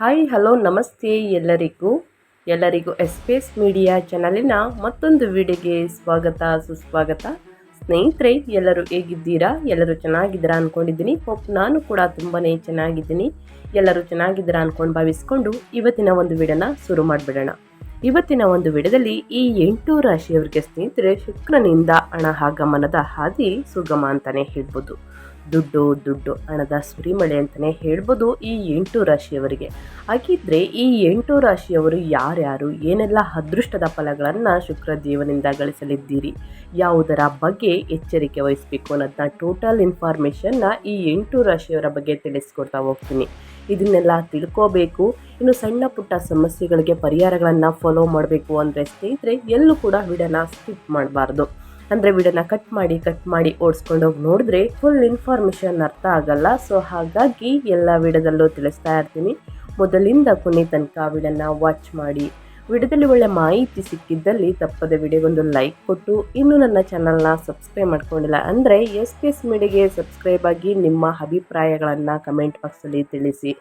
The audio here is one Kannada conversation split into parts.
ಹಾಯ್ ಹಲೋ ನಮಸ್ತೆ ಎಲ್ಲರಿಗೂ. ಎಲ್ಲರಿಗೂ ಎಸ್ಪೇಸ್ ಮೀಡಿಯಾ ಚಾನಲಿನ ಮತ್ತೊಂದು ವಿಡಿಯೋಗೆ ಸ್ವಾಗತ, ಸುಸ್ವಾಗತ. ಸ್ನೇಹಿತರೆ, ಎಲ್ಲರೂ ಹೇಗಿದ್ದೀರಾ? ಎಲ್ಲರೂ ಚೆನ್ನಾಗಿದ್ದೀರಾ ಅಂದ್ಕೊಂಡಿದ್ದೀನಿ ಹೋಪ್ ನಾನು ಕೂಡ ತುಂಬಾ ಚೆನ್ನಾಗಿದ್ದೀನಿ. ಎಲ್ಲರೂ ಚೆನ್ನಾಗಿದ್ದೀರಾ ಅಂದ್ಕೊಂಡು ಭಾವಿಸ್ಕೊಂಡು ಇವತ್ತಿನ ಒಂದು ವಿಡಿಯೋನ ಶುರು ಮಾಡಿಬಿಡೋಣ. ಇವತ್ತಿನ ಒಂದು ವಿಡಿಯೋದಲ್ಲಿ ಈ ಎಂಟು ರಾಶಿಯವರಿಗೆ ಸ್ನೇಹಿತರೆ, ಶುಕ್ರನಿಂದ ಹಣ ಆಗಮನದ ಹಾದಿ ಸುಗಮ ಅಂತಲೇ ಹೇಳ್ಬೋದು. ದುಡ್ಡು ದುಡ್ಡು, ಹಣದ ಸುರಿಮಳೆ ಅಂತಲೇ ಹೇಳ್ಬೋದು ಈ ಎಂಟು ರಾಶಿಯವರಿಗೆ. ಹಾಗಿದ್ರೆ ಈ ಎಂಟು ರಾಶಿಯವರು ಯಾರ್ಯಾರು? ಏನೆಲ್ಲ ಅದೃಷ್ಟದ ಫಲಗಳನ್ನು ಶುಕ್ರ ದೇವನಿಂದ ಗಳಿಸಲಿದ್ದೀರಿ? ಯಾವುದರ ಬಗ್ಗೆ ಎಚ್ಚರಿಕೆ ವಹಿಸಬೇಕು ಅನ್ನೋದನ್ನ ಟೋಟಲ್ ಇನ್ಫಾರ್ಮೇಷನ್ನ ಈ ಎಂಟು ರಾಶಿಯವರ ಬಗ್ಗೆ ತಿಳಿಸ್ಕೊಡ್ತಾ ಹೋಗ್ತೀನಿ. ಇದನ್ನೆಲ್ಲ ತಿಳ್ಕೋಬೇಕು. ಇನ್ನು ಸಣ್ಣ ಪುಟ್ಟ ಸಮಸ್ಯೆಗಳಿಗೆ ಪರಿಹಾರಗಳನ್ನು ಫಾಲೋ ಮಾಡಬೇಕು ಅಂದರೆ ಸ್ನೇಹಿತರೆ, ಎಲ್ಲೂ ಕೂಡ ವಿಡಲ್ಲ ಸ್ಕಿಪ್ ಮಾಡಬಾರ್ದು. ಅಂದರೆ ವಿಡಿಯೋನ ಕಟ್ ಮಾಡಿ ಕಟ್ ಮಾಡಿ ಓಡಿಸ್ಕೊಂಡು ಹೋಗಿ ನೋಡಿದ್ರೆ ಫುಲ್ ಇನ್ಫಾರ್ಮೇಷನ್ ಅರ್ಥ ಆಗಲ್ಲ. ಸೊ ಹಾಗಾಗಿ ಎಲ್ಲ ವಿಡಿಯೋದಲ್ಲೂ ತಿಳಿಸ್ತಾ ಇರ್ತೀನಿ. ಮೊದಲಿಂದ ಕೊನೆ ತನಕ ವಿಡಿಯೋನ ವಾಚ್ ಮಾಡಿ. ವಿಡಿಯೋದಲ್ಲಿ ಒಳ್ಳೆ ಮಾಹಿತಿ ಸಿಕ್ಕಿದ್ದಲ್ಲಿ ತಪ್ಪದೆ ವಿಡಿಯೋಗೊಂದು ಲೈಕ್ ಕೊಟ್ಟು, ಇನ್ನೂ ನನ್ನ ಚಾನಲ್ನ ಸಬ್ಸ್ಕ್ರೈಬ್ ಮಾಡ್ಕೊಂಡಿಲ್ಲ ಅಂದರೆ ಎಸ್ ಪಿ ಎಸ್ ಸಬ್ಸ್ಕ್ರೈಬ್ ಆಗಿ ನಿಮ್ಮ ಅಭಿಪ್ರಾಯಗಳನ್ನು ಕಮೆಂಟ್ ಬಾಕ್ಸಲ್ಲಿ ತಿಳಿಸಿ.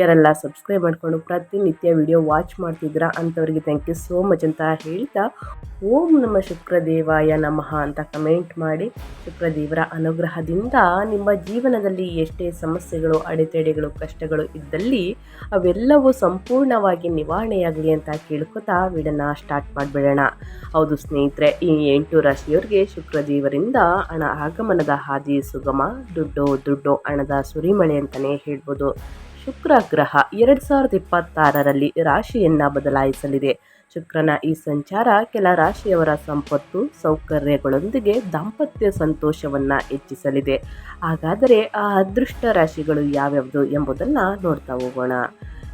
ಯಾರೆಲ್ಲ ಸಬ್ಸ್ಕ್ರೈಬ್ ಮಾಡಿಕೊಂಡು ಪ್ರತಿನಿತ್ಯ ವಿಡಿಯೋ ವಾಚ್ ಮಾಡ್ತಿದ್ದೀರಾ ಅಂಥವ್ರಿಗೆ ಥ್ಯಾಂಕ್ ಯು ಸೋ ಮಚ್ ಅಂತ ಹೇಳ್ತಾ ಓಂ ನಮ್ಮ ಶುಕ್ರದೇವಾಯ ನಮಃ ಅಂತ ಕಮೆಂಟ್ ಮಾಡಿ ಶುಕ್ರದೇವರ ಅನುಗ್ರಹದಿಂದ ನಿಮ್ಮ ಜೀವನದಲ್ಲಿ ಎಷ್ಟೇ ಸಮಸ್ಯೆಗಳು, ಅಡೆತಡೆಗಳು, ಕಷ್ಟಗಳು ಇದ್ದಲ್ಲಿ ಅವೆಲ್ಲವೂ ಸಂಪೂರ್ಣವಾಗಿ ನಿವಾರಣೆಯಾಗಲಿ ಅಂತ ಕೇಳ್ಕೊತಾ ವಿಡನ ಸ್ಟಾರ್ಟ್ ಮಾಡಿಬಿಡೋಣ. ಹೌದು ಸ್ನೇಹಿತರೆ, ಈ ಎಂಟು ರಾಶಿಯವರಿಗೆ ಶುಕ್ರದೇವರಿಂದ ಹಣ ಆಗಮನದ ಹಾದಿ ಸುಗಮ, ದುಡ್ಡು ದುಡ್ಡು ಹಣದ ಸುರಿಮಳೆ ಅಂತಲೇ ಹೇಳ್ಬೋದು. ಶುಕ್ರ ಗ್ರಹ ಎರಡು ಸಾವಿರದ ಇಪ್ಪತ್ತಾರರಲ್ಲಿ ರಾಶಿಯನ್ನು ಬದಲಾಯಿಸಲಿದೆ. ಶುಕ್ರನ ಈ ಸಂಚಾರ ಕೆಲ ರಾಶಿಯವರ ಸಂಪತ್ತು, ಸೌಕರ್ಯಗಳೊಂದಿಗೆ ದಾಂಪತ್ಯ ಸಂತೋಷವನ್ನು ಹೆಚ್ಚಿಸಲಿದೆ. ಹಾಗಾದರೆ ಆ ಅದೃಷ್ಟ ರಾಶಿಗಳು ಯಾವ್ಯಾವುದು ಎಂಬುದನ್ನು ನೋಡ್ತಾ ಹೋಗೋಣ.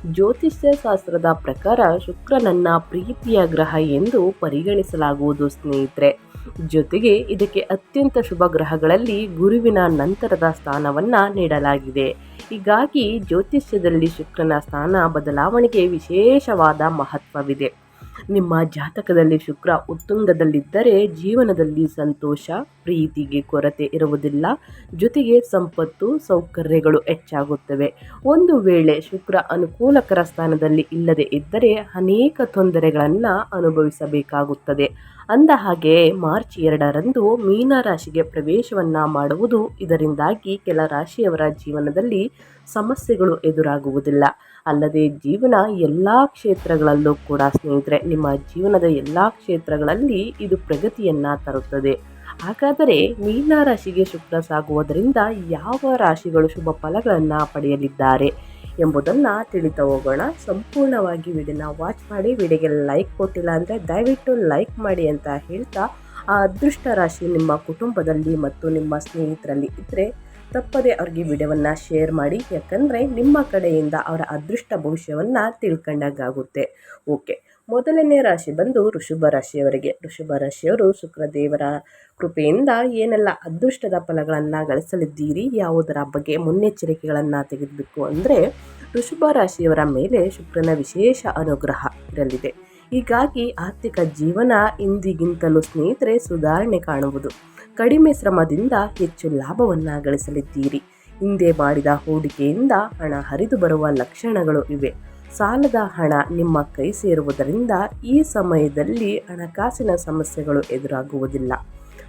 ಜ್ಯೋತಿಷ್ಯ ಶಾಸ್ತ್ರದ ಪ್ರಕಾರ ಶುಕ್ರನನ್ನ ಪ್ರೀತಿಯ ಗ್ರಹ ಎಂದು ಪರಿಗಣಿಸಲಾಗುವುದು ಸ್ನೇಹಿತರೆ. ಜೊತೆಗೆ ಇದಕ್ಕೆ ಅತ್ಯಂತ ಶುಭ ಗ್ರಹಗಳಲ್ಲಿ ಗುರುವಿನ ನಂತರದ ಸ್ಥಾನವನ್ನು ನೀಡಲಾಗಿದೆ. ಹೀಗಾಗಿ ಜ್ಯೋತಿಷ್ಯದಲ್ಲಿ ಶುಕ್ರನ ಸ್ಥಾನ ಬದಲಾವಣೆಗೆ ವಿಶೇಷವಾದ ಮಹತ್ವವಿದೆ. ನಿಮ್ಮ ಜಾತಕದಲ್ಲಿ ಶುಕ್ರ ಉತ್ತುಂಗದಲ್ಲಿದ್ದರೆ ಜೀವನದಲ್ಲಿ ಸಂತೋಷ, ಪ್ರೀತಿಗೆ ಕೊರತೆ ಇರುವುದಿಲ್ಲ. ಜೊತೆಗೆ ಸಂಪತ್ತು, ಸೌಕರ್ಯಗಳು ಹೆಚ್ಚಾಗುತ್ತವೆ. ಒಂದು ವೇಳೆ ಶುಕ್ರ ಅನುಕೂಲಕರ ಸ್ಥಾನದಲ್ಲಿ ಇಲ್ಲದೆ ಇದ್ದರೆ ಅನೇಕ ತೊಂದರೆಗಳನ್ನು ಅನುಭವಿಸಬೇಕಾಗುತ್ತದೆ. ಅಂದ ಹಾಗೆ ಮಾರ್ಚ್ ಎರಡರಂದು ಮೀನ ರಾಶಿಗೆ ಪ್ರವೇಶವನ್ನು ಮಾಡುವುದು ಇದರಿಂದಾಗಿ ಕೆಲ ರಾಶಿಯವರ ಜೀವನದಲ್ಲಿ ಸಮಸ್ಯೆಗಳು ಎದುರಾಗುವುದಿಲ್ಲ. ಅಲ್ಲದೆ ಜೀವನ ಎಲ್ಲ ಕ್ಷೇತ್ರಗಳಲ್ಲೂ ಕೂಡ ಸ್ನೇಹಿತರೆ, ನಿಮ್ಮ ಜೀವನದ ಎಲ್ಲ ಕ್ಷೇತ್ರಗಳಲ್ಲಿ ಇದು ಪ್ರಗತಿಯನ್ನು ತರುತ್ತದೆ. ಹಾಗಾದರೆ ಮೀನ ರಾಶಿಗೆ ಶುಕ್ರ ಸಾಗುವುದರಿಂದ ಯಾವ ರಾಶಿಗಳು ಶುಭ ಫಲಗಳನ್ನು ಪಡೆಯಲಿದ್ದಾರೆ? ಎಂಬುದನ್ನು ತಿಳಿತಾ ಹೋಗೋಣ. ಸಂಪೂರ್ಣವಾಗಿ ವಿಡಿಯೋನ ವಾಚ್ ಮಾಡಿ, ವಿಡಿಯೋಗೆ ಲೈಕ್ ಕೊಟ್ಟಿಲ್ಲ ಅಂದರೆ ದಯವಿಟ್ಟು ಲೈಕ್ ಮಾಡಿ ಅಂತ ಹೇಳ್ತಾ, ಆ ಅದೃಷ್ಟ ರಾಶಿ ನಿಮ್ಮ ಕುಟುಂಬದಲ್ಲಿ ಮತ್ತು ನಿಮ್ಮ ಸ್ನೇಹಿತರಲ್ಲಿ ಇದ್ದರೆ ತಪ್ಪದೆ ಅವ್ರಿಗೆ ವಿಡಿಯೋವನ್ನು ಶೇರ್ ಮಾಡಿ. ಯಾಕಂದರೆ ನಿಮ್ಮ ಕಡೆಯಿಂದ ಅವರ ಅದೃಷ್ಟ ಭವಿಷ್ಯವನ್ನು ತಿಳ್ಕೊಂಡಾಗುತ್ತೆ ಓಕೆ ಮೊದಲನೇ ರಾಶಿ ಬಂದು ಋಷಭ ರಾಶಿಯವರಿಗೆ. ಋಷಭ ರಾಶಿಯವರು ಶುಕ್ರದೇವರ ಕೃಪೆಯಿಂದ ಏನೆಲ್ಲ ಅದೃಷ್ಟದ ಫಲಗಳನ್ನು ಗಳಿಸಲಿದ್ದೀರಿ, ಯಾವುದರ ಬಗ್ಗೆ ಮುನ್ನೆಚ್ಚರಿಕೆಗಳನ್ನು ತೆಗೆದುಬೇಕು ಅಂದರೆ ಋಷಭ ರಾಶಿಯವರ ಮೇಲೆ ಶುಕ್ರನ ವಿಶೇಷ ಅನುಗ್ರಹ ಇರಲಿದೆ. ಹೀಗಾಗಿ ಆರ್ಥಿಕ ಜೀವನ ಇಂದಿಗಿಂತಲೂ ಸ್ನೇಹಿತರೆ ಸುಧಾರಣೆ ಕಾಣುವುದು. ಕಡಿಮೆ ಶ್ರಮದಿಂದ ಹೆಚ್ಚು ಲಾಭವನ್ನು ಗಳಿಸಲಿದ್ದೀರಿ. ಹಿಂದೆ ಮಾಡಿದ ಹೂಡಿಕೆಯಿಂದ ಹಣ ಹರಿದು ಬರುವ ಲಕ್ಷಣಗಳು ಇವೆ. ಸಾಲದ ಹಣ ನಿಮ್ಮ ಕೈ ಸೇರುವುದರಿಂದ ಈ ಸಮಯದಲ್ಲಿ ಹಣಕಾಸಿನ ಸಮಸ್ಯೆಗಳು ಎದುರಾಗುವುದಿಲ್ಲ.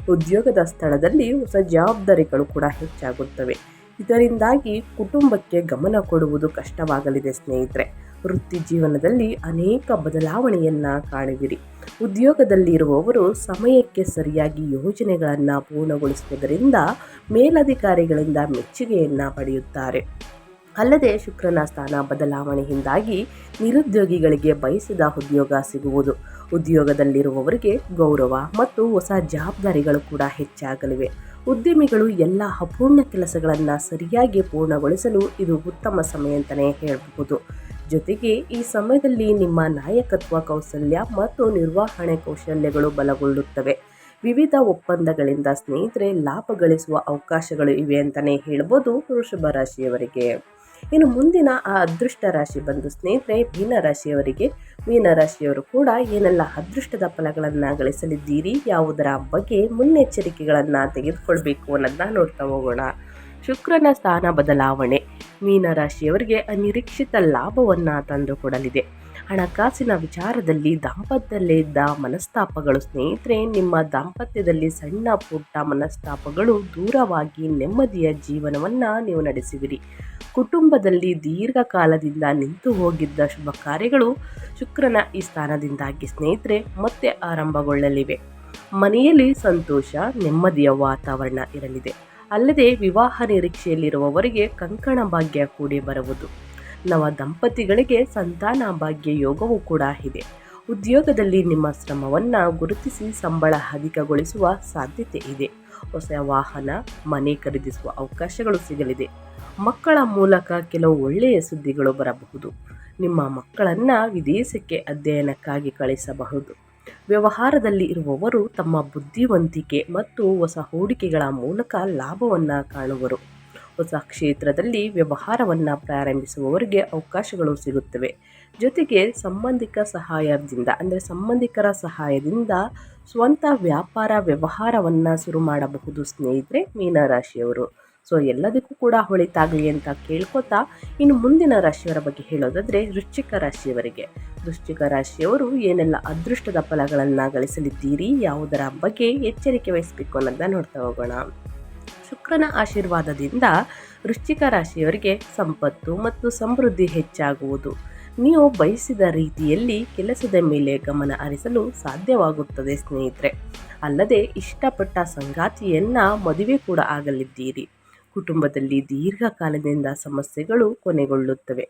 ಉದ್ಯೋಗದ ಸ್ಥಳದಲ್ಲಿ ಹೊಸ ಜವಾಬ್ದಾರಿಗಳು ಕೂಡ ಹೆಚ್ಚಾಗುತ್ತವೆ. ಇದರಿಂದಾಗಿ ಕುಟುಂಬಕ್ಕೆ ಗಮನ ಕೊಡುವುದು ಕಷ್ಟವಾಗಲಿದೆ ಸ್ನೇಹಿತರೆ. ವೃತ್ತಿ ಜೀವನದಲ್ಲಿ ಅನೇಕ ಬದಲಾವಣೆಯನ್ನು ಕಾಣುವಿರಿ. ಉದ್ಯೋಗದಲ್ಲಿರುವವರು ಸಮಯಕ್ಕೆ ಸರಿಯಾಗಿ ಯೋಜನೆಗಳನ್ನು ಪೂರ್ಣಗೊಳಿಸುವುದರಿಂದ ಮೇಲಧಿಕಾರಿಗಳಿಂದ ಮೆಚ್ಚುಗೆಯನ್ನು ಪಡೆಯುತ್ತಾರೆ. ಅಲ್ಲದೆ ಶುಕ್ರನ ಸ್ಥಾನ ಬದಲಾವಣೆಯಿಂದಾಗಿ ನಿರುದ್ಯೋಗಿಗಳಿಗೆ ಬಯಸಿದ ಉದ್ಯೋಗ ಸಿಗುವುದು. ಉದ್ಯೋಗದಲ್ಲಿರುವವರಿಗೆ ಗೌರವ ಮತ್ತು ಹೊಸ ಜವಾಬ್ದಾರಿಗಳು ಕೂಡ ಹೆಚ್ಚಾಗಲಿವೆ. ಉದ್ಯಮಿಗಳು ಎಲ್ಲ ಅಪೂರ್ಣ ಕೆಲಸಗಳನ್ನು ಸರಿಯಾಗಿ ಪೂರ್ಣಗೊಳಿಸಲು ಇದು ಉತ್ತಮ ಸಮಯ ಅಂತಲೇ ಹೇಳಬಹುದು. ಜೊತೆಗೆ ಈ ಸಮಯದಲ್ಲಿ ನಿಮ್ಮ ನಾಯಕತ್ವ, ಕೌಶಲ್ಯ ಮತ್ತು ನಿರ್ವಹಣೆ ಕೌಶಲ್ಯಗಳು ಬಲಗೊಳ್ಳುತ್ತವೆ. ವಿವಿಧ ಒಪ್ಪಂದಗಳಿಂದ ಸ್ನೇಹಿತರೆ, ಲಾಭ ಗಳಿಸುವ ಅವಕಾಶಗಳು ಇವೆ ಅಂತಲೇ ಹೇಳ್ಬೋದು ವೃಷಭ ರಾಶಿಯವರಿಗೆ. ಇನ್ನು ಮುಂದಿನ ಆ ಅದೃಷ್ಟ ರಾಶಿ ಬಂದು ಸ್ನೇಹಿತರೆ, ಮೀನ ರಾಶಿಯವರಿಗೆ, ಮೀನ ರಾಶಿಯವರು ಕೂಡ ಏನೆಲ್ಲ ಅದೃಷ್ಟದ ಫಲಗಳನ್ನು ಗಳಿಸಲಿದ್ದೀರಿ ಯಾವುದರ ಬಗ್ಗೆ ಮುನ್ನೆಚ್ಚರಿಕೆಗಳನ್ನು ತೆಗೆದುಕೊಳ್ಬೇಕು ಅನ್ನೋದನ್ನ ನೋಡ್ತಾ ಹೋಗೋಣ. ಶುಕ್ರನ ಸ್ಥಾನ ಬದಲಾವಣೆ ಮೀನರಾಶಿಯವರಿಗೆ ಅನಿರೀಕ್ಷಿತ ಲಾಭವನ್ನು ತಂದುಕೊಡಲಿದೆ ಹಣಕಾಸಿನ ವಿಚಾರದಲ್ಲಿ ದಾಂಪತ್ಯದಲ್ಲೇ ಇದ್ದ ಮನಸ್ತಾಪಗಳು ಸ್ನೇಹಿತರೆ, ನಿಮ್ಮ ದಾಂಪತ್ಯದಲ್ಲಿ ಸಣ್ಣ ಪುಟ್ಟ ಮನಸ್ತಾಪಗಳು ದೂರವಾಗಿ ನೆಮ್ಮದಿಯ ಜೀವನವನ್ನು ನೀವು ನಡೆಸುವಿರಿ ಕುಟುಂಬದಲ್ಲಿ ದೀರ್ಘಕಾಲದಿಂದ ನಿಂತು ಹೋಗಿದ್ದ ಶುಭ ಕಾರ್ಯಗಳು ಶುಕ್ರನ ಈ ಸ್ಥಾನದಿಂದಾಗಿ ಸ್ನೇಹಿತರೆ, ಮತ್ತೆ ಆರಂಭಗೊಳ್ಳಲಿವೆ. ಮನೆಯಲ್ಲಿ ಸಂತೋಷ, ನೆಮ್ಮದಿಯ ವಾತಾವರಣ ಇರಲಿದೆ. ಅಲ್ಲದೆ ವಿವಾಹ ನಿರೀಕ್ಷೆಯಲ್ಲಿರುವವರಿಗೆ ಕಂಕಣ ಭಾಗ್ಯ ಕೂಡಿ ಬರುವುದು. ನವ ದಂಪತಿಗಳಿಗೆ ಸಂತಾನ ಭಾಗ್ಯ ಯೋಗವೂ ಕೂಡ ಇದೆ. ಉದ್ಯೋಗದಲ್ಲಿ ನಿಮ್ಮ ಶ್ರಮವನ್ನು ಗುರುತಿಸಿ ಸಂಬಳ ಅಧಿಕಗೊಳಿಸುವ ಸಾಧ್ಯತೆ ಇದೆ. ಹೊಸ ವಾಹನ, ಮನೆ ಖರೀದಿಸುವ ಅವಕಾಶಗಳು ಸಿಗಲಿದೆ. ಮಕ್ಕಳ ಮೂಲಕ ಕೆಲವು ಒಳ್ಳೆಯ ಸುದ್ದಿಗಳು ಬರಬಹುದು. ನಿಮ್ಮ ಮಕ್ಕಳನ್ನು ವಿದೇಶಕ್ಕೆ ಅಧ್ಯಯನಕ್ಕಾಗಿ ಕಳಿಸಬಹುದು. ವ್ಯವಹಾರದಲ್ಲಿ ಇರುವವರು ತಮ್ಮ ಬುದ್ಧಿವಂತಿಕೆ ಮತ್ತು ಹೊಸ ಹೂಡಿಕೆಗಳ ಮೂಲಕ ಲಾಭವನ್ನು ಕಾಣುವರು. ಹೊಸ ಕ್ಷೇತ್ರದಲ್ಲಿ ವ್ಯವಹಾರವನ್ನು ಪ್ರಾರಂಭಿಸುವವರಿಗೆ ಅವಕಾಶಗಳು ಸಿಗುತ್ತವೆ. ಜೊತೆಗೆ ಸಂಬಂಧಿಕ ಸಹಾಯದಿಂದ, ಅಂದರೆ ಸಂಬಂಧಿಕರ ಸಹಾಯದಿಂದ ಸ್ವಂತ ವ್ಯಾಪಾರ ವ್ಯವಹಾರವನ್ನು ಶುರು ಮಾಡಬಹುದು ಸ್ನೇಹಿತರೆ ಮೀನರಾಶಿಯವರು. ಸೊ ಎಲ್ಲದಕ್ಕೂ ಕೂಡ ಹೊಳಿತಾಗಲಿ ಅಂತ ಕೇಳ್ಕೊತಾ ಇನ್ನು ಮುಂದಿನ ರಾಶಿಯವರ ಬಗ್ಗೆ ಹೇಳೋದಾದರೆ ವೃಶ್ಚಿಕ ರಾಶಿಯವರಿಗೆ. ವೃಶ್ಚಿಕ ರಾಶಿಯವರು ಏನೆಲ್ಲ ಅದೃಷ್ಟದ ಫಲಗಳನ್ನು ಗಳಿಸಲಿದ್ದೀರಿ, ಯಾವುದರ ಬಗ್ಗೆ ಎಚ್ಚರಿಕೆ ವಹಿಸಬೇಕು ಅನ್ನೋದನ್ನ ನೋಡ್ತಾ ಹೋಗೋಣ. ಶುಕ್ರನ ಆಶೀರ್ವಾದದಿಂದ ವೃಶ್ಚಿಕ ರಾಶಿಯವರಿಗೆ ಸಂಪತ್ತು ಮತ್ತು ಸಮೃದ್ಧಿ ಹೆಚ್ಚಾಗುವುದು. ನೀವು ಬಯಸಿದ ರೀತಿಯಲ್ಲಿ ಕೆಲಸದ ಮೇಲೆ ಗಮನ ಹರಿಸಲು ಸಾಧ್ಯವಾಗುತ್ತದೆ ಸ್ನೇಹಿತರೆ. ಅಲ್ಲದೆ ಇಷ್ಟಪಟ್ಟ ಸಂಗಾತಿಯನ್ನ ಮದುವೆ ಕೂಡ ಆಗಲಿದ್ದೀರಿ. ಕುಟುಂಬದಲ್ಲಿ ದೀರ್ಘಕಾಲದಿಂದ ಸಮಸ್ಯೆಗಳು ಕೊನೆಗೊಳ್ಳುತ್ತವೆ.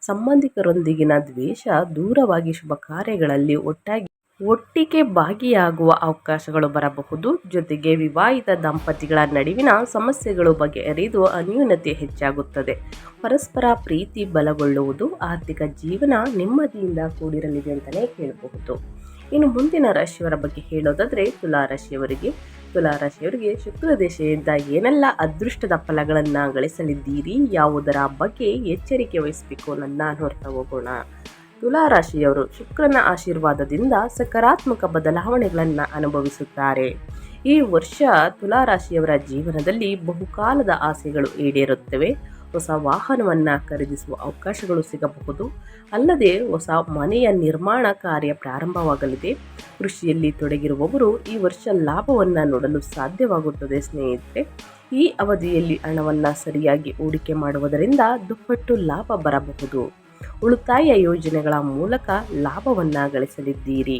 ಸಂಬಂಧಿಕರೊಂದಿಗಿನ ದ್ವೇಷ ದೂರವಾಗಿ ಶುಭ ಕಾರ್ಯಗಳಲ್ಲಿ ಒಟ್ಟಾಗಿ ಒಟ್ಟಿಗೆ ಭಾಗಿಯಾಗುವ ಅವಕಾಶಗಳು ಬರಬಹುದು. ಜೊತೆಗೆ ವಿವಾಹಿತ ದಂಪತಿಗಳ ನಡುವಿನ ಸಮಸ್ಯೆಗಳು ಬಗೆಹರಿದು ಅನ್ಯೂನತೆ ಹೆಚ್ಚಾಗುತ್ತದೆ. ಪರಸ್ಪರ ಪ್ರೀತಿ ಬಲಗೊಳ್ಳುವುದು ಆರ್ಥಿಕ ಜೀವನ ನೆಮ್ಮದಿಯಿಂದ ಕೂಡಿರಲಿದೆ ಅಂತಲೇ ಹೇಳಬಹುದು. ಇನ್ನು ಮುಂದಿನ ರಾಶಿಯವರ ಬಗ್ಗೆ ಹೇಳೋದಾದರೆ ತುಲಾರಾಶಿಯವರಿಗೆ. ತುಲಾರಾಶಿಯವರಿಗೆ ತುಲಾ ರಾಶಿಯವರಿಗೆ ಶುಕ್ರ ದೇಶದಿಂದ ಏನೆಲ್ಲ ಅದೃಷ್ಟದ ಫಲಗಳನ್ನು ಗಳಿಸಲಿದ್ದೀರಿ, ಯಾವುದರ ಬಗ್ಗೆ ಎಚ್ಚರಿಕೆ ವಹಿಸಬೇಕು ಅನ್ನೋದನ್ನ ನೋಡ್ತಾ ಹೋಗೋಣ. ತುಲಾ ರಾಶಿಯವರು ಶುಕ್ರನ ಆಶೀರ್ವಾದದಿಂದ ಸಕಾರಾತ್ಮಕ ಬದಲಾವಣೆಗಳನ್ನು ಅನುಭವಿಸುತ್ತಾರೆ. ಈ ವರ್ಷ ತುಲಾ ರಾಶಿಯವರ ಜೀವನದಲ್ಲಿ ಬಹುಕಾಲದ ಆಸೆಗಳು ಈಡೇರುತ್ತವೆ. ಹೊಸ ವಾಹನವನ್ನು ಖರೀದಿಸುವ ಅವಕಾಶಗಳು ಸಿಗಬಹುದು. ಅಲ್ಲದೆ ಹೊಸ ಮನೆಯ ನಿರ್ಮಾಣ ಕಾರ್ಯ ಪ್ರಾರಂಭವಾಗಲಿದೆ. ಕೃಷಿಯಲ್ಲಿ ತೊಡಗಿರುವವರು ಈ ವರ್ಷ ಲಾಭವನ್ನು ನೋಡಲು ಸಾಧ್ಯವಾಗುತ್ತದೆ ಸ್ನೇಹಿತರೆ. ಈ ಅವಧಿಯಲ್ಲಿ ಹಣವನ್ನು ಸರಿಯಾಗಿ ಹೂಡಿಕೆ ಮಾಡುವುದರಿಂದ ದುಪ್ಪಟ್ಟು ಲಾಭ ಬರಬಹುದು. ಉಳಿತಾಯ ಯೋಜನೆಗಳ ಮೂಲಕ ಲಾಭವನ್ನು ಗಳಿಸಲಿದ್ದೀರಿ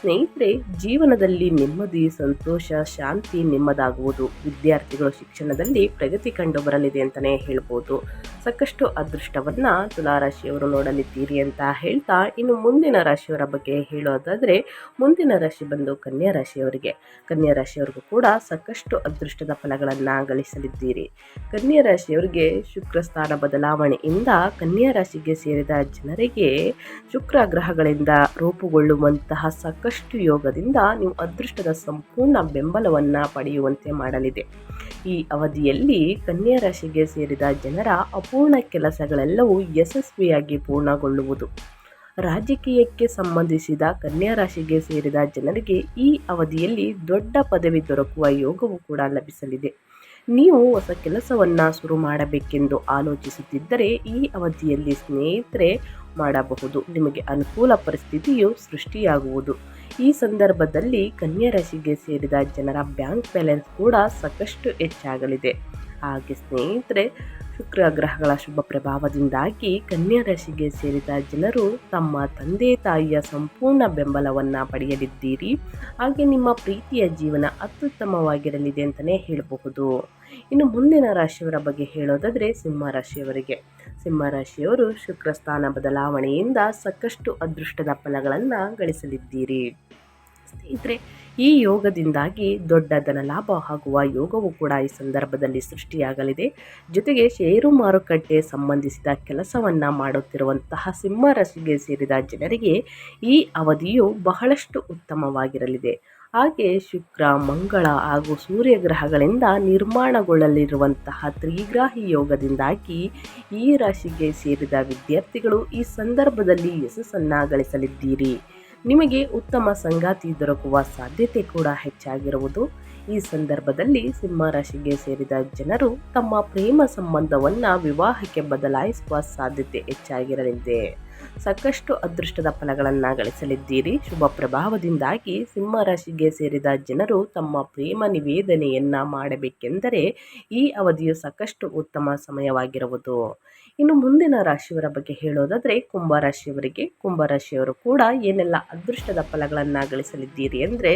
ಸ್ನೇಹಿತರೆ, ಜೀವನದಲ್ಲಿ ನೆಮ್ಮದಿ, ಸಂತೋಷ, ಶಾಂತಿ ನೆಮ್ಮದಾಗುವುದು ವಿದ್ಯಾರ್ಥಿಗಳು ಶಿಕ್ಷಣದಲ್ಲಿ ಪ್ರಗತಿ ಕಂಡು ಬರಲಿದೆ ಅಂತಲೇ ಹೇಳ್ಬೋದು. ಸಾಕಷ್ಟು ಅದೃಷ್ಟವನ್ನು ತುಲಾರಾಶಿಯವರು ನೋಡಲಿದ್ದೀರಿ ಅಂತ ಹೇಳ್ತಾ ಇನ್ನು ಮುಂದಿನ ರಾಶಿಯವರ ಬಗ್ಗೆ ಹೇಳೋದಾದರೆ, ಮುಂದಿನ ರಾಶಿ ಬಂದು ಕನ್ಯಾ ರಾಶಿಯವರಿಗೆ. ಕನ್ಯಾ ರಾಶಿಯವರಿಗೂ ಕೂಡ ಸಾಕಷ್ಟು ಅದೃಷ್ಟದ ಫಲಗಳನ್ನು ಗಳಿಸಲಿದ್ದೀರಿ. ಕನ್ಯಾ ರಾಶಿಯವರಿಗೆ ಶುಕ್ರ ಸ್ಥಾನ ಬದಲಾವಣೆಯಿಂದ ಕನ್ಯಾ ರಾಶಿಗೆ ಸೇರಿದ ಜನರಿಗೆ ಶುಕ್ರ ಗ್ರಹಗಳಿಂದ ರೂಪುಗೊಳ್ಳುವಂತಹ ಸಾಕಷ್ಟು ಯೋಗದಿಂದ ನೀವು ಅದೃಷ್ಟದ ಸಂಪೂರ್ಣ ಬೆಂಬಲವನ್ನು ಪಡೆಯುವಂತೆ ಮಾಡಲಿದೆ. ಈ ಅವಧಿಯಲ್ಲಿ ಕನ್ಯಾ ರಾಶಿಗೆ ಸೇರಿದ ಜನರ ಅಪೂರ್ಣ ಕೆಲಸಗಳೆಲ್ಲವೂ ಯಶಸ್ವಿಯಾಗಿ ಪೂರ್ಣಗೊಳ್ಳುವುದು. ರಾಜಕೀಯಕ್ಕೆ ಸಂಬಂಧಿಸಿದ ಕನ್ಯಾ ರಾಶಿಗೆ ಸೇರಿದ ಜನರಿಗೆ ಈ ಅವಧಿಯಲ್ಲಿ ದೊಡ್ಡ ಪದವಿ ದೊರಕುವ ಯೋಗವು ಕೂಡ ಲಭಿಸಲಿದೆ. ನೀವು ಹೊಸ ಕೆಲಸವನ್ನು ಶುರು ಮಾಡಬೇಕೆಂದು ಆಲೋಚಿಸುತ್ತಿದ್ದರೆ ಈ ಅವಧಿಯಲ್ಲಿ ಸ್ನೇಹಿತರೆ ಮಾಡಬಹುದು. ನಿಮಗೆ ಅನುಕೂಲ ಪರಿಸ್ಥಿತಿಯು ಸೃಷ್ಟಿಯಾಗುವುದು. ಈ ಸಂದರ್ಭದಲ್ಲಿ ಕನ್ಯಾ ರಾಶಿಗೆ ಸೇರಿದ ಜನರ ಬ್ಯಾಂಕ್ ಬ್ಯಾಲೆನ್ಸ್ ಕೂಡ ಸಾಕಷ್ಟು ಹೆಚ್ಚಾಗಲಿದೆ. ಹಾಗೆ ಸ್ನೇಹಿತರೆ, ಶುಕ್ರ ಗ್ರಹಗಳ ಶುಭ ಪ್ರಭಾವದಿಂದಾಗಿ ಕನ್ಯಾ ರಾಶಿಗೆ ಸೇರಿದ ಜನರು ತಮ್ಮ ತಂದೆ ತಾಯಿಯ ಸಂಪೂರ್ಣ ಬೆಂಬಲವನ್ನು ಪಡೆಯಲಿದ್ದೀರಿ. ಹಾಗೆ ನಿಮ್ಮ ಪ್ರೀತಿಯ ಜೀವನ ಅತ್ಯುತ್ತಮವಾಗಿರಲಿದೆ ಅಂತಲೇ ಹೇಳಬಹುದು. ಇನ್ನು ಮುಂದಿನ ರಾಶಿಯವರ ಬಗ್ಗೆ ಹೇಳೋದಾದರೆ ಸಿಂಹ ರಾಶಿಯವರಿಗೆ. ಸಿಂಹ ರಾಶಿಯವರು ಶುಕ್ರ ಸ್ಥಾನ ಬದಲಾವಣೆಯಿಂದ ಸಾಕಷ್ಟು ಅದೃಷ್ಟದ ಫಲಗಳನ್ನು ಗಳಿಸಲಿದ್ದೀರಿ. ಸ್ನೇಹಿತರೆ ಈ ಯೋಗದಿಂದಾಗಿ ದೊಡ್ಡ ಧನ ಲಾಭ ಆಗುವ ಯೋಗವು ಕೂಡ ಈ ಸಂದರ್ಭದಲ್ಲಿ ಸೃಷ್ಟಿಯಾಗಲಿದೆ. ಜೊತೆಗೆ ಷೇರು ಮಾರುಕಟ್ಟೆ ಸಂಬಂಧಿಸಿದ ಕೆಲಸವನ್ನು ಮಾಡುತ್ತಿರುವಂತಹ ಸಿಂಹ ರಾಶಿಗೆ ಸೇರಿದ ಜನರಿಗೆ ಈ ಅವಧಿಯು ಬಹಳಷ್ಟು ಉತ್ತಮವಾಗಿರಲಿದೆ. ಹಾಗೆ ಶುಕ್ರ, ಮಂಗಳ ಹಾಗೂ ಸೂರ್ಯ ಗ್ರಹಗಳಿಂದ ನಿರ್ಮಾಣಗೊಳ್ಳಲಿರುವಂತಹ ತ್ರಿಗ್ರಾಹಿ ಯೋಗದಿಂದಾಗಿ ಈ ರಾಶಿಗೆ ಸೇರಿದ ವಿದ್ಯಾರ್ಥಿಗಳು ಈ ಸಂದರ್ಭದಲ್ಲಿ ಯಶಸ್ಸನ್ನು ಗಳಿಸಲಿದ್ದೀರಿ. ನಿಮಗೆ ಉತ್ತಮ ಸಂಗಾತಿ ದೊರಕುವ ಸಾಧ್ಯತೆ ಕೂಡ ಹೆಚ್ಚಾಗಿರುವುದು. ಈ ಸಂದರ್ಭದಲ್ಲಿ ಸಿಂಹ ರಾಶಿಗೆ ಸೇರಿದ ಜನರು ತಮ್ಮ ಪ್ರೇಮ ಸಂಬಂಧವನ್ನು ವಿವಾಹಕ್ಕೆ ಬದಲಾಯಿಸುವ ಸಾಧ್ಯತೆ ಹೆಚ್ಚಾಗಿರಲಿದೆ. ಸಾಕಷ್ಟು ಅದೃಷ್ಟದ ಫಲಗಳನ್ನು ಗಳಿಸಲಿದ್ದೀರಿ. ಶುಭ ಪ್ರಭಾವದಿಂದಾಗಿ ಸಿಂಹ ರಾಶಿಗೆ ಸೇರಿದ ಜನರು ತಮ್ಮ ಪ್ರೇಮ ನಿವೇದನೆಯನ್ನು ಮಾಡಬೇಕೆಂದರೆ ಈ ಅವಧಿಯು ಸಾಕಷ್ಟು ಉತ್ತಮ ಸಮಯವಾಗಿರುವುದು. ಇನ್ನು ಮುಂದಿನ ರಾಶಿಯವರ ಬಗ್ಗೆ ಹೇಳೋದಾದರೆ ಕುಂಭರಾಶಿಯವರಿಗೆ ಕುಂಭರಾಶಿಯವರು ಕೂಡ ಏನೆಲ್ಲ ಅದೃಷ್ಟದ ಫಲಗಳನ್ನು ಗಳಿಸಲಿದ್ದೀರಿ ಅಂದರೆ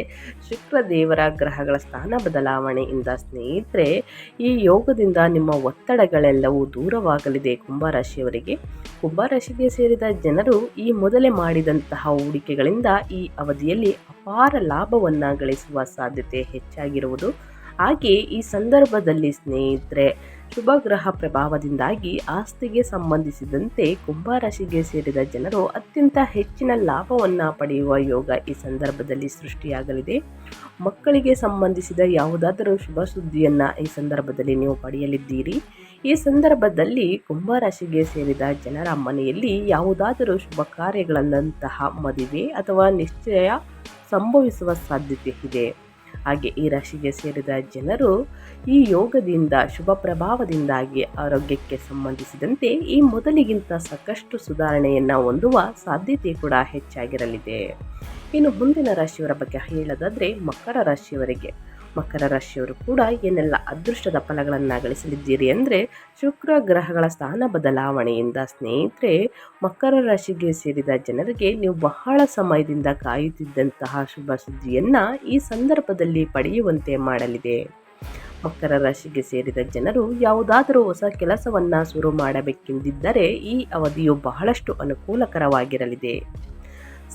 ಶುಕ್ರ ದೇವರ ಗ್ರಹಗಳ ಸ್ಥಾನ ಬದಲಾವಣೆಯಿಂದ ಸ್ನೇಹಿತರೆ, ಈ ಯೋಗದಿಂದ ನಿಮ್ಮ ಒತ್ತಡಗಳೆಲ್ಲವೂ ದೂರವಾಗಲಿದೆ ಕುಂಭರಾಶಿಯವರಿಗೆ ಕುಂಭರಾಶಿಗೆ ಸೇರಿದ ಜನರು ಈ ಮೊದಲೇ ಮಾಡಿದಂತಹ ಹೂಡಿಕೆಗಳಿಂದ ಈ ಅವಧಿಯಲ್ಲಿ ಅಪಾರ ಲಾಭವನ್ನು ಗಳಿಸುವ ಸಾಧ್ಯತೆ ಹೆಚ್ಚಾಗಿರುವುದು ಹಾಗೆ ಈ ಸಂದರ್ಭದಲ್ಲಿ ಸ್ನೇಹಿತರೆ ಶುಭ ಗ್ರಹ ಪ್ರಭಾವದಿಂದಾಗಿ ಆಸ್ತಿಗೆ ಸಂಬಂಧಿಸಿದಂತೆ ಕುಂಭರಾಶಿಗೆ ಸೇರಿದ ಜನರು ಅತ್ಯಂತ ಹೆಚ್ಚಿನ ಲಾಭವನ್ನು ಪಡೆಯುವ ಯೋಗ ಈ ಸಂದರ್ಭದಲ್ಲಿ ಸೃಷ್ಟಿಯಾಗಲಿದೆ. ಮಕ್ಕಳಿಗೆ ಸಂಬಂಧಿಸಿದ ಯಾವುದಾದರೂ ಶುಭ ಸುದ್ದಿಯನ್ನು ಈ ಸಂದರ್ಭದಲ್ಲಿ ನೀವು ಪಡೆಯಲಿದ್ದೀರಿ. ಈ ಸಂದರ್ಭದಲ್ಲಿ ಕುಂಭರಾಶಿಗೆ ಸೇರಿದ ಜನರ ಮನೆಯಲ್ಲಿ ಯಾವುದಾದರೂ ಶುಭ ಕಾರ್ಯಗಳಂತಹ ಮದುವೆ ಅಥವಾ ನಿಶ್ಚಯ ಸಂಭವಿಸುವ ಸಾಧ್ಯತೆ ಇದೆ. ಹಾಗೆ ಈ ರಾಶಿಗೆ ಸೇರಿದ ಜನರು ಈ ಯೋಗದಿಂದ, ಶುಭ ಪ್ರಭಾವದಿಂದಾಗಿ ಆರೋಗ್ಯಕ್ಕೆ ಸಂಬಂಧಿಸಿದಂತೆ ಈ ಮೊದಲಿಗಿಂತ ಸಾಕಷ್ಟು ಸುಧಾರಣೆಯನ್ನು ಹೊಂದುವ ಸಾಧ್ಯತೆ ಕೂಡ ಹೆಚ್ಚಾಗಿರಲಿದೆ. ಇನ್ನು ಮುಂದಿನ ರಾಶಿಯವರ ಬಗ್ಗೆ ಹೇಳೋದಾದರೆ ಮಕರ ರಾಶಿಯವರಿಗೆ. ಮಕರ ರಾಶಿಯವರು ಕೂಡ ಏನೆಲ್ಲ ಅದೃಷ್ಟದ ಫಲಗಳನ್ನು ಗಳಿಸಲಿದ್ದೀರಿ ಅಂದರೆ ಶುಕ್ರ ಗ್ರಹಗಳ ಸ್ಥಾನ ಬದಲಾವಣೆಯಿಂದ ಸ್ನೇಹಿತರೆ, ಮಕರ ರಾಶಿಗೆ ಸೇರಿದ ಜನರಿಗೆ ನೀವು ಬಹಳ ಸಮಯದಿಂದ ಕಾಯುತ್ತಿದ್ದಂತಹ ಶುಭ ಸುದ್ದಿಯನ್ನು ಈ ಸಂದರ್ಭದಲ್ಲಿ ಪಡೆಯುವಂತೆ ಮಾಡಲಿದೆ. ಮಕರ ರಾಶಿಗೆ ಸೇರಿದ ಜನರು ಯಾವುದಾದರೂ ಹೊಸ ಕೆಲಸವನ್ನು ಶುರು ಮಾಡಬೇಕೆಂದಿದ್ದರೆ ಈ ಅವಧಿಯು ಬಹಳಷ್ಟು ಅನುಕೂಲಕರವಾಗಿರಲಿದೆ.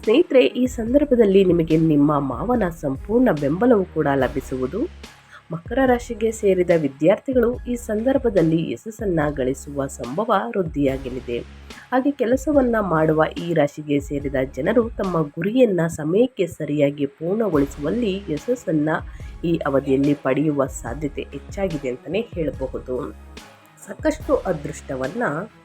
ಸ್ನೇಹಿತರೆ, ಈ ಸಂದರ್ಭದಲ್ಲಿ ನಿಮಗೆ ನಿಮ್ಮ ಮಾವನ ಸಂಪೂರ್ಣ ಬೆಂಬಲವು ಕೂಡ ಲಭಿಸುವುದು. ಮಕರ ರಾಶಿಗೆ ಸೇರಿದ ವಿದ್ಯಾರ್ಥಿಗಳು ಈ ಸಂದರ್ಭದಲ್ಲಿ ಯಶಸ್ಸನ್ನು ಗಳಿಸುವ ಸಂಭವ ವೃದ್ಧಿಯಾಗಲಿದೆ. ಹಾಗೆ ಕೆಲಸವನ್ನು ಮಾಡುವ ಈ ರಾಶಿಗೆ ಸೇರಿದ ಜನರು ತಮ್ಮ ಗುರಿಯನ್ನು ಸಮಯಕ್ಕೆ ಸರಿಯಾಗಿ ಪೂರ್ಣಗೊಳಿಸುವಲ್ಲಿ ಯಶಸ್ಸನ್ನು ಈ ಅವಧಿಯಲ್ಲಿ ಪಡೆಯುವ ಸಾಧ್ಯತೆ ಹೆಚ್ಚಾಗಿದೆ ಅಂತಲೇ ಹೇಳಬಹುದು. ಸಾಕಷ್ಟು ಅದೃಷ್ಟವನ್ನು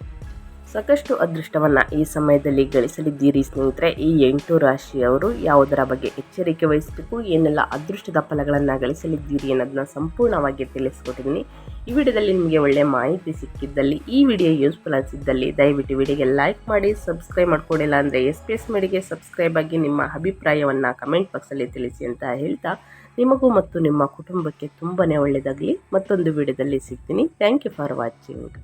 ಸಾಕಷ್ಟು ಅದೃಷ್ಟವನ್ನು ಈ ಸಮಯದಲ್ಲಿ ಗಳಿಸಲಿದ್ದೀರಿ ಸ್ನೇಹಿತರೆ. ಈ ಎಂಟು ರಾಶಿಯವರು ಯಾವುದರ ಬಗ್ಗೆ ಎಚ್ಚರಿಕೆ ವಹಿಸಬೇಕು, ಏನೆಲ್ಲ ಅದೃಷ್ಟದ ಫಲಗಳನ್ನು ಗಳಿಸಲಿದ್ದೀರಿ ಅನ್ನೋದನ್ನ ಸಂಪೂರ್ಣವಾಗಿ ತಿಳಿಸ್ಕೊಟ್ಟಿದ್ದೀನಿ. ಈ ವಿಡಿಯೋದಲ್ಲಿ ನಿಮಗೆ ಒಳ್ಳೆಯ ಮಾಹಿತಿ ಸಿಕ್ಕಿದ್ದಲ್ಲಿ, ಈ ವಿಡಿಯೋ ಯೂಸ್ಫುಲ್ ಅನಿಸಿದ್ದಲ್ಲಿ ದಯವಿಟ್ಟು ವಿಡಿಯೋಗೆ ಲೈಕ್ ಮಾಡಿ ಸಬ್ಸ್ಕ್ರೈಬ್ ಮಾಡ್ಕೊಂಡಿಲ್ಲ ಅಂದರೆ ಎಸ್ ಪಿ ಎಸ್ ಮೇಡಿಗೆ ಸಬ್ಸ್ಕ್ರೈಬ್ ಆಗಿ ನಿಮ್ಮ ಅಭಿಪ್ರಾಯವನ್ನು ಕಮೆಂಟ್ ಬಾಕ್ಸಲ್ಲಿ ತಿಳಿಸಿ ಅಂತ ಹೇಳ್ತಾ, ನಿಮಗೂ ಮತ್ತು ನಿಮ್ಮ ಕುಟುಂಬಕ್ಕೆ ತುಂಬಾ ಒಳ್ಳೆಯದಾಗಲಿ. ಮತ್ತೊಂದು ವಿಡಿಯೋದಲ್ಲಿ ಸಿಗ್ತೀನಿ. Thank you for watching